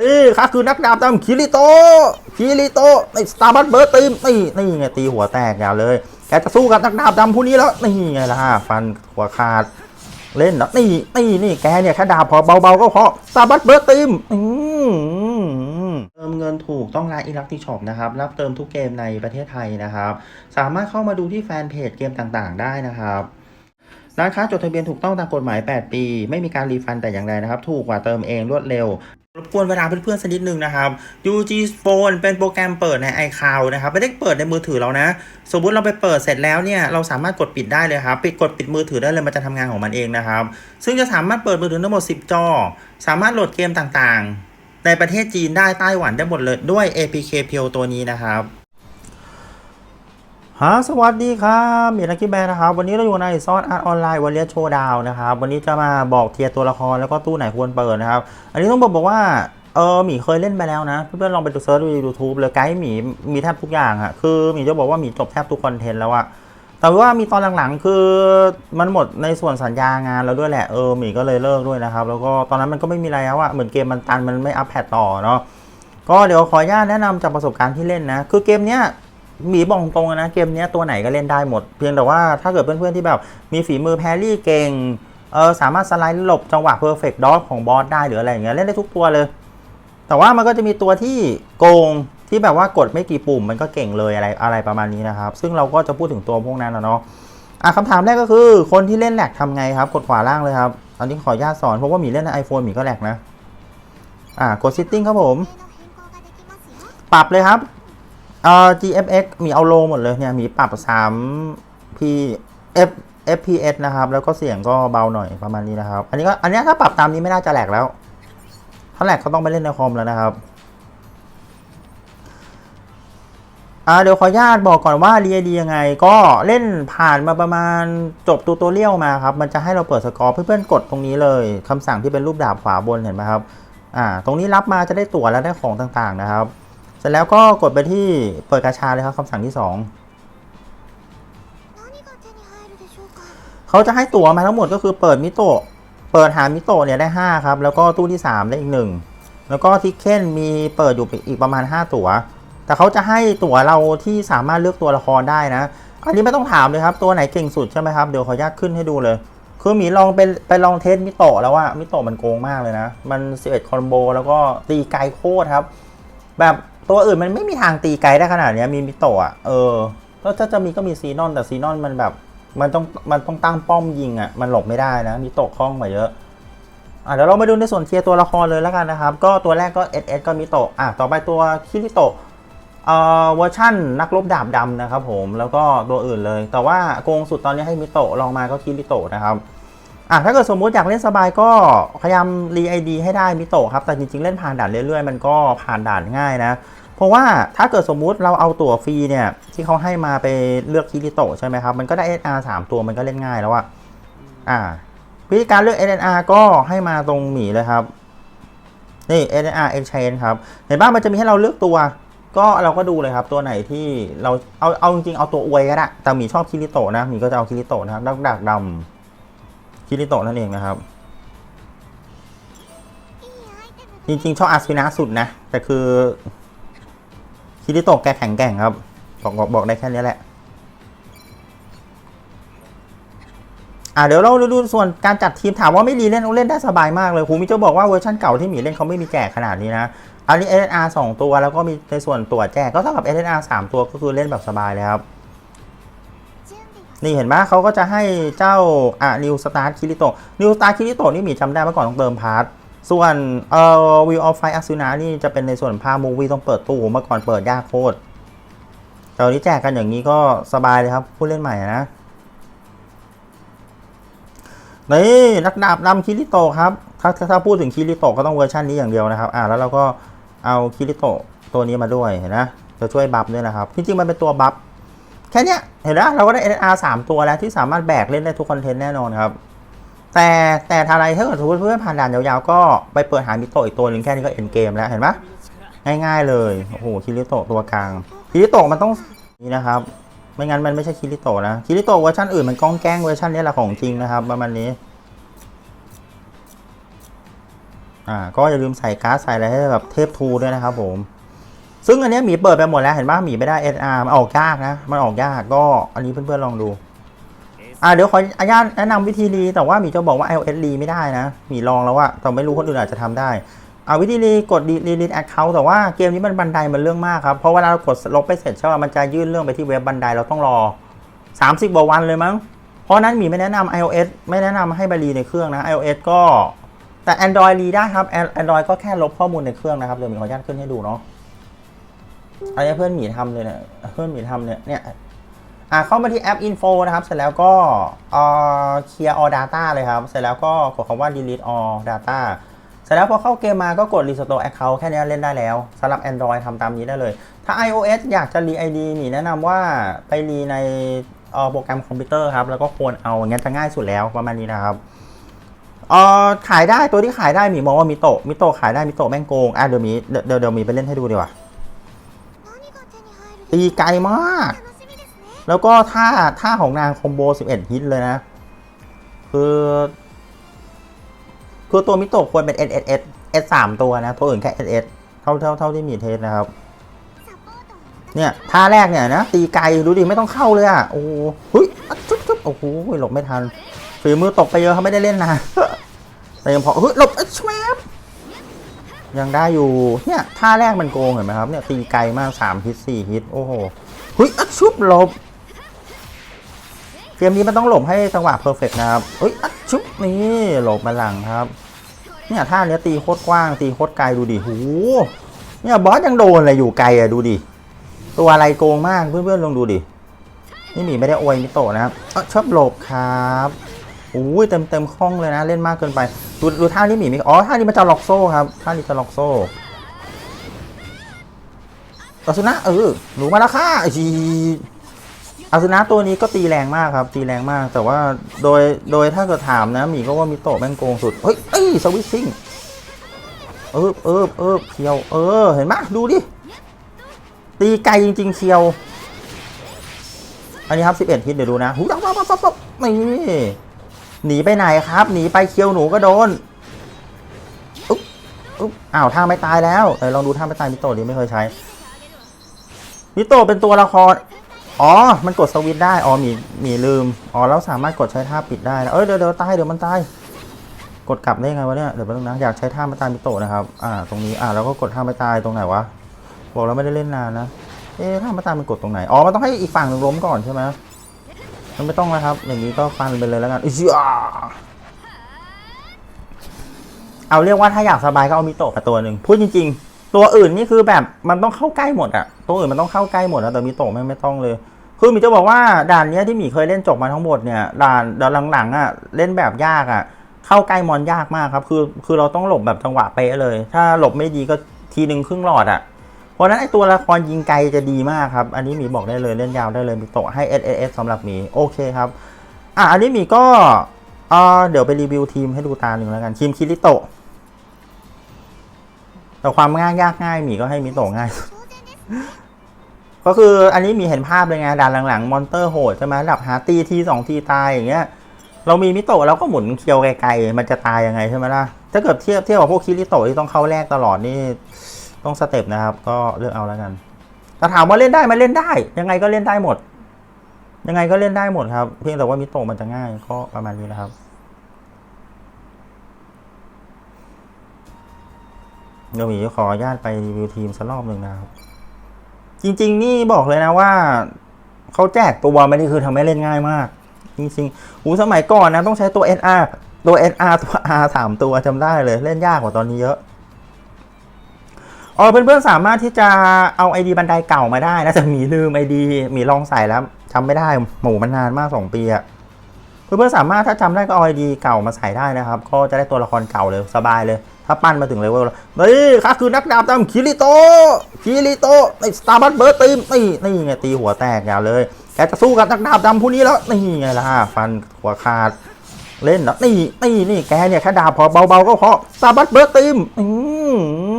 เอ้ยข้าคือนักดาบดำคิริโตคิริโตะไอ้สตาร์บัคเบิร์ดตีมนี่นี่ไงตีหัวแตกยาวเลยแกจะสู้กับนักดาบดำผู้นี้แล้วนี่ไงล่ะฟันหัวขาด เล่นแล้วนี่นี่นี่แกเนี่ยแค่ดาบพอเบาๆก็พอสตาร์บัคเบิร์ดตีมอืเติมเงินถูกต้องร้านอิลักติช็อปนะครับ รับเติมทุกเกมในประเทศไทยนะครับ สามารถเข้ามาดูที่แฟนเพจเกมต่างๆ ได้นะครับร้านค้าจดทะเบียนถูกต้องตามกฎหมาย 8 ปี ไม่มีการรีฟันแต่อย่างใดนะครับ ถูกกว่าเติมเองรวดเร็ว รบกวนเวลาเพื่อนๆสักนิดนึงนะครับ UG Phone เป็นโปรแกรมเปิดใน iCloud นะครับ ไม่ได้เปิดในมือถือเรานะ สมมติเราไปเปิดเสร็จแล้วเนี่ย เราสามารถกดปิดได้เลยครับ ปิดกดปิดมือถือได้เลย มันจะทำงานของมันเองนะครับ ซึ่งจะสามารถเปิดมือถือทั้งหมด 10 จอ สามารถโหลดเกมต่างๆ ในประเทศจีนได้ไต้หวันได้หมดเลยด้วย APK เพียวตัวนี้นะครับ ฮะสวัสดีครับมีนักกีแบนนะครับ วันนี้เราอยู่ในซอนอาร์ตออนไลน์วันเลียโชว์ดาวนะครับ วันนี้จะมาบอกเทียร์ตัวละครแล้วก็ตู้ไหนควรเปิดนะครับ อันนี้ต้องบอกบอกว่า เออหมีเคยเล่นไปแล้วนะ เพื่อนๆลองไปดูเซิร์ชดูยูทูบเลยไกด์หมีมีแทบทุกอย่างอะคือหมีจะบอกว่าหมีจบแทบทุกคอนเทนต์แล้วอะแต่ว่ามีตอนหลังๆ คือมันหมดในส่วนสัญญางานแล้วด้วยแหละ เออหมีก็เลยเลิกด้วยนะครับ แล้วก็ตอนนั้นมันก็ไม่มีอะไรแล้วอะเหมือนเกมมันตันมันไม่อัพแพตต่อเนาะ ก็เดี๋ยวขออนุญาตแนะนำจากประสบการณ์ที่เล่นนะ คือเกมเนี้ย มีบอกตรงๆนะเกมนี้ตัวไหนก็เล่นได้หมด เพียงแต่ว่าถ้าเกิดเพื่อนๆที่แบบมีฝีมือแพรี่เก่งเออสามารถสไลด์หลบจังหวะเพอร์เฟกต์ดอของบอสได้หรืออะไรอย่างเงี้ยเล่นได้ทุกตัวเลย แต่ว่ามันก็จะมีตัวที่โกงที่แบบว่ากดไม่กี่ปุ่มมันก็เก่งเลยอะไรอะไรประมาณนี้นะครับ ซึ่งเราก็จะพูดถึงตัวพวกนั้นนะเนาะอะคำถามแรกก็คือคนที่เล่นแหลกทำไงครับ กดขวาล่างเลยครับ อันนี้ขออนุญาตสอนเพราะว่ามีเล่นใน iPhone มีก็แหลกนะ อ่ากด setting ครับผม ปรับเลยครับ เอ่อ GFX มีเอาโลหมดเลยเนี่ย มีปรับ3 P F FPS นะครับ แล้วก็เสียงก็เบาหน่อยประมาณนี้นะครับ อันนี้ก็อันนี้ถ้าปรับตามนี้ไม่น่าจะแหลกแล้ว ถ้าแหลกก็ต้องไปเล่นในคอมแล้วนะครับอ่าเดี๋ยวขออนุญาตบอกก่อนว่าเรียดียังไง ก็เล่นผ่านมาประมาณจบตูตัวเรียวมาครับ มันจะให้เราเปิดสกอร์เพื่อนๆกดตรงนี้เลยคำสั่งที่เป็นรูปดาบขวาบนเห็นไหมครับอ่าตรงนี้รับมาจะได้ตั๋วและได้ของต่างๆนะครับ ร็จแล้วก็กดไปที่เปิดกาชาเลยครับคำสั่งที่ 2 เขาจะให้ตั๋วมาทั้งหมดก็คือเปิดมิโตะเปิดหามิโตะเนี่ยได้ 5 ครับ แล้วก็ตู้ที่ 3 ได้อีก 1 แล้วก็ทิกเก้นมีเปิดอยู่อีกประมาณ 5 ตั๋ว แต่เขาจะให้ตั๋วเราที่สามารถเลือกตัวละครได้นะ อันนี้ไม่ต้องถามเลยครับ ตัวไหนเก่งสุดใช่ไหมครับ เดี๋ยวขออนุญาตขึ้นให้ดูเลย คือหมีลองไปไปลองเทสมิโตะแล้วว่ามิโตะมันโกงมากเลยนะ มัน 11 คอมโบแล้วก็ตีไกลโคตรครับ แบบ ตัวอื่นมันไม่มีทางตีไกลได้ขนาดนี้มีมิโตะเออแล้วถ้าจะมีก็มีซีนอนแต่ซีนอนมันแบบ มันต้องมันต้องตั้งป้อมยิงอะมันหลบไม่ได้นะมิโตะคล่องกว่าเยอะอะเดี๋ยวเรามาดูในส่วนเทียร์ตัวละครเลยแล้วกันนะครับ ก็ตัวแรกก็ SS ก็มิโตะอะต่อไปตัวคิริโตะเอ่อเวอร์ชั่นนักรบดาบดำนะครับผมแล้วก็ตัวอื่นเลย แต่ว่าโกงสุดตอนนี้ให้มิโตะลองมาก็คิริโตะนะครับ อะถ้าเกิดสมมุติอยากเล่นสบายก็พยายามรีไอดีให้ได้มิโตะครับ แต่จริงๆ เล่นผ่านด่านเรื่อยๆ มันก็ผ่านด่านง่ายนะ เพราะว่าถ้าเกิดสมมุติเราเอาตั๋วฟรีเนี่ยที่เขาให้มาไปเลือกคิริโตะใช่ไหมครับ มันก็ได้ SR 3 ตัวมันก็เล่นง่ายแล้วอะอ่าวิธีการเลือก SNR ก็ให้มาตรงหมีเลยครับ นี่ SNR Exchange ครับเห็นป่ะมันจะมีให้เราเลือกตัว ก็เราก็ดูเลยครับ ตัวไหนที่เราเอาเอาจริงๆเอาตัวอวยก็ได้แต่หมีชอบคิริโตะนะหมีก็จะเอาคิริโตะนะครับดักดักดำ คิริโตะนั่นเองนะครับ จริงๆชอบอาสฟินาสุดนะ แต่คือคิริโตะแกแข็งแกร่งครับ บอกบอกบอกได้แค่นี้แหละ อ่าเดี๋ยวเราดูส่วนการจัดทีมถามว่าไม่รีเล่นเล่นได้สบายมากเลยครูมิโจบอกว่าเวอร์ชันเก่าที่หมีเล่นเขาไม่มีแจกขนาดนี้นะอันนี้ SNR 2 ตัวแล้วก็มีในส่วนตัวแจกก็เท่ากับ SNR 3 ตัวก็คือเล่นแบบสบายเลยครับ นี่เห็นไหมเขาก็จะให้เจ้าอะนิวสตาร์คิริโตนิวสตาร์คิริโตนี่มีจำได้เมื่อก่อนต้องเติมพาร์ทส่วนเอ่อวิวออฟไฟอัซูนานี่จะเป็นในส่วนภาพมูวี่ต้องเปิดตู้เมื่อก่อนเปิดยากโคตรแต่วันนี้แจกกันอย่างนี้ก็สบายเลยครับผู้เล่นใหม่นะนี่นักดาบดำคิริโตครับถ้าถ้าพูดถึงคิริโตก็ต้องเวอร์ชันนี้อย่างเดียวนะครับอ่าแล้วเราก็เอาคิริโตตัวนี้มาด้วยเห็นนะจะช่วยบัฟด้วยนะครับจริงๆมันเป็นตัวบัฟแค่เนี้ย เห็นนะเราก็ได้ NR 3 ตัวแล้วที่สามารถแบกเล่นได้ทุกคอนเทนต์แน่นอนครับ แต่แต่ทาไรถ้าเกิดสมมติเพื่อนผ่านด่านยาวๆ ก็ไปเปิดหามิโตอีกตัวหนึ่งแค่นี้ก็เอ็นเกมแล้วเห็นปะง่ายๆเลยโอ้โหคิริโตตัวกลางคิริโตมันต้องนี่นะครับ ไม่งั้นมันไม่ใช่คิริโตนะคิริโตเวอร์ชันอื่นมันก้องแกล้งเวอร์ชันนี้แหละของจริงนะครับประมาณนี้อ่าก็อย่าลืมใส่การ์ดใส่อะไรให้แบบเทพทูด้วยนะครับผม ซึ่งอันเนี้ยหมีเปิดไปหมดแล้วเห็นปะหมีไม่ได้ SR มันออกยากนะ มันออกยากก็อันนี้เพื่อนๆลองดู อ่าเดี๋ยวขออนุญาตแนะนำวิธีรีแต่ว่าหมีจะบอกว่า iOS รีไม่ได้นะหมีลองแล้วอะแต่ไม่รู้คนอื่นอาจจะทำได้เอาวิธีรีกดรีรีลิทแอคเคาท์แต่ว่าเกมนี้มันบันไดมันเรื่องมากครับเพราะเวลาเรากดลบไปเสร็จใช่ป่ะมันจะยื่นเรื่องไปที่เว็บบันไดเราต้องรอ 30กว่าวันเลยมั้งเพราะนั้นหมีไม่แนะนำ iOS ไม่แนะนำให้ไปรีในเครื่องนะ iOS ก็แต่ Android รีได้ครับ Android ก็แค่ลบข้อมูลในเครื่องนะครับเดี๋ยวหมีขออนุญาตขึ้นให้ดูเนาะ อันนี้เพื่อนหมีทำเลยเนี่ยเพื่อนหมีทำเนี่ยเนี่ยอ่าเข้ามาที่แอป Info นะครับ เสร็จแล้วก็เอ่อเคลียร์ all data เลยครับ เสร็จแล้วก็กดคำว่า delete all data เสร็จแล้วพอเข้าเกมมาก็กด restore account แค่นี้เล่นได้แล้วสำหรับ Android ทำตามนี้ได้เลย ถ้า iOS อยากจะรี ID มีแนะนำว่าไปรีในโปรแกรมคอมพิวเตอร์ครับ แล้วก็ควรเอาอย่างเงี้ยจะง่ายสุดแล้วประมาณนี้นะครับเอ่อขายได้ตัวที่ขายได้มีมองว่ามิโตะมิโตะขายได้มิโตะแม่งโกงอะเดี๋ยวมีเดี๋ยวเดี๋ยวมีไปเล่นให้ดูดีกว่า ตีไกลมาก แล้วก็ท่าท่าของนางคอมโบ 11 ฮิตเลยนะ คือคือตัวมิโตะควรเป็น S S S S สามตัวนะ ตัวอื่นแค่ S S เท่าเท่าเท่าที่มีเทสนะครับ เนี่ยท่าแรกเนี่ยนะ ตีไกลดูดิไม่ต้องเข้าเลยอะ โอ้โหจุ๊บจุ๊บโอ้โหหลบไม่ทันฝีมือตกไปเยอะเขาไม่ได้เล่นนะแต่ยังพอเฮ้ยหลบแชม ยังได้อยู่ เนี่ยท่าแรกมันโกงเห็นไหมครับเนี่ยตีไกลมาก3ฮิต4ฮิตโอ้โหเฮ้ยอัดชุบหลบเกมนี้มันต้องหลบให้จังหวะเพอร์เฟกนะครับเอ้ยอัดชุบนี่หลบมาหลังครับ เนี่ยท่าเนี้ยตีโคตรกว้างตีโคตรไกลดูดิหูเนี่ยบอสยังโดนเลยอยู่ไกลอะดูดิตัวอะไรโกงมากเพื่อนๆลองดูดินี่หมีไม่ได้อวยมิโตะนะครับเออชอบหลบครับ โอ้ยเต็มเต็มคล่องเลยนะ เล่นมากเกินไป ดูดูท่านี้หมีมีอ๋อท่านี้มันจะล็อกโซ่ครับท่านี้จะล็อกโซ่อาสุนะเออหนูมาแล้วค่ะจีอาสุนะตัวนี้ก็ตีแรงมากครับ ตีแรงมาก แต่ว่าโดยโดยถ้าเกิดถามนะหมีก็ว่ามิโตะแม่งโกงสุดเฮ้ยเอ้ยสวิตชิ่งเออเออเออเคียว เออ เห็นไหมดูดิ ตีไกลจริง ๆเชียว อันนี้ครับ 11ฮิตเดี๋ยวดูนะหูดังปั๊บปั๊บปั๊บนี่ หนีไปไหนครับ หนีไปเคียวหนูก็โดนอุ๊บอุ๊บอ้าวท่าไม่ตายแล้วเออลองดูท่าไม่ตายมิโตะดิไม่เคยใช้มิโตะเป็นตัวละครอ๋อ มันกดสวิตช์ได้ อ๋อ มี มีลืม อ๋อ แล้วสามารถกดใช้ท่าปิดได้นะเอ้ย เดี๋ยวเดี๋ยวตาย เดี๋ยวมันตาย กดกลับได้ไงวะเนี่ย เดี๋ยวแป๊บนึงนะ อยากใช้ท่าไม่ตายมิโตะนะครับ อ่า ตรงนี้ อ่าแล้วก็กดท่าไม่ตายตรงไหนวะ บอกแล้วไม่ได้เล่นนานนะ เอ๊ะท่าไม่ตายมันกดตรงไหน อ๋อ มันต้องให้อีกฝั่งหนึ่งล้มก่อนใช่ไหม ไม่ต้องนะครับ อย่างนี้ก็ฟันไปเลยแล้วกันอิชิอาเอาเรียกว่าถ้าอยากสบายก็เอามิโตะตัวหนึ่งพูดจริง ๆ ตัวอื่นนี่คือแบบมันต้องเข้าใกล้หมดอะตัวอื่นมันต้องเข้าใกล้หมดนะแต่มิโตะไม่ไม่ต้องเลย คือมีจะบอกว่าด่านเนี้ยที่หมีเคยเล่นจบมาทั้งหมดเนี่ยด่านด่านหลังๆอะเล่นแบบยากอะเข้าใกล้มอนยากมากครับ คือคือเราต้องหลบแบบจังหวะเป๊ะเลย ถ้าหลบไม่ดีก็ทีหนึ่งครึ่งหลอดอะ เพราะนั้นไอตัวละครยิงไกลจะดีมากครับ อันนี้มีบอกได้เลยเล่นยาวได้เลยมีโตะให้ S S S สำหรับมีโอเคครับ อะอันนี้มีก็เดี๋ยวไปรีวิวทีมให้ดูตาหนึ่งแล้วกันทีมคิริโตะแต่ความง่ายยากง่ายมีก็ให้มีโตะง่าย ก็คืออันนี้มีเห็นภาพเลยไงด่านหลังๆมอนเตอร์โหดใช่ไหมดับหาตีทีสองทีตายอย่างเงี้ยเรามีมิโตะเราก็หมุนเคียวไกลๆมันจะตายยังไงใช่ไหมล่ะถ้าเกิดเทียบเทียบกับพวกคิริโตะที่ต้องเข้าแรกตลอดนี่ ต้องสเต็ปนะครับ ก็เลือกเอาแล้วกันแต่ถามว่าเล่นได้ไหมเล่นได้ ยังไงก็เล่นได้หมด ยังไงก็เล่นได้หมดครับ เพียงแต่ว่ามิโตะมันจะง่ายก็ประมาณนี้นะครับเดี๋ยวหมีขออนุญาตไปรีวิวทีมสักรอบหนึ่งนะครับ จริง ๆ นี่บอกเลยนะว่าเขาแจกตัวมานี่คือทำให้เล่นง่ายมาก จริงๆหูสมัยก่อนนะต้องใช้ตัว SR ตัว SR ตัว R สามตัวจำได้เลยเล่นยากกว่าตอนนี้เยอะ อ๋อเพื่อนๆสามารถที่จะเอา ID บันไดเก่ามาได้นะแต่มีลืม ID มีลองใส่แล้วจำไม่ได้หมูมันนานมากสองปีอะเพื่อนๆสามารถถ้าจำได้ก็เอา ID เก่ามาใส่ได้นะครับ ก็จะได้ตัวละครเก่าเลยสบายเลย ถ้าปั้นมาถึงเลเวลแล้วนี่ข้าคือนักดาบดำคิริโตคิริโตในสตาร์บัคเบิร์ตีมนี่นี่ไงตีหัวแตกยาวเลยแกจะสู้กับนักดาบดำผู้นี้แล้วนี่ไงล่ะฟันหัวขาดเล่นแล้วนี่นี่นี่แกเนี่ยแค่ดาบพอเบาๆก็พอสตาร์บัคเบิร์ตีมอื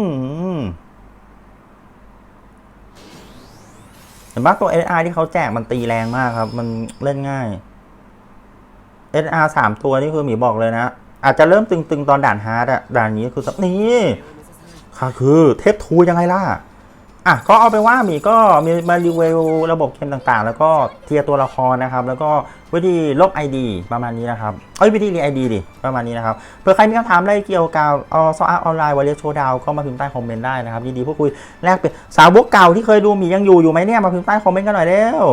ม เห็นปะตัว SR ที่เขาแจกมันตีแรงมากครับ มันเล่นง่าย SR สามตัวนี่คือหมีบอกเลยนะ อาจจะเริ่มตึงๆ ตอนด่านฮาร์ดอะด่านนี้คือสักนี่ค่ะคือเทปทูยังไงล่ะ อะก็เอาไปว่าหมีก็มีมารีวิวระบบเกมต่างๆ แล้วก็เทียร์ตัวละครนะครับ แล้วก็วิธีลบ ID ประมาณนี้นะครับ เอ้ยวิธีรีไอดีดิประมาณนี้นะครับเผื่อใครมีคำถามอะไรเกี่ยวกับออซออาออนไลน์วอลเลย์โชว์ดาวก็มาพิมพ์ใต้คอมเมนต์ได้นะครับยินดีพูดคุยแลกเปลี่ยนสาวกเก่าที่เคยดูหมียังอยู่อยู่ไหมเนี่ยมาพิมพ์ใต้คอมเมนต์กันหน่อยเร็ว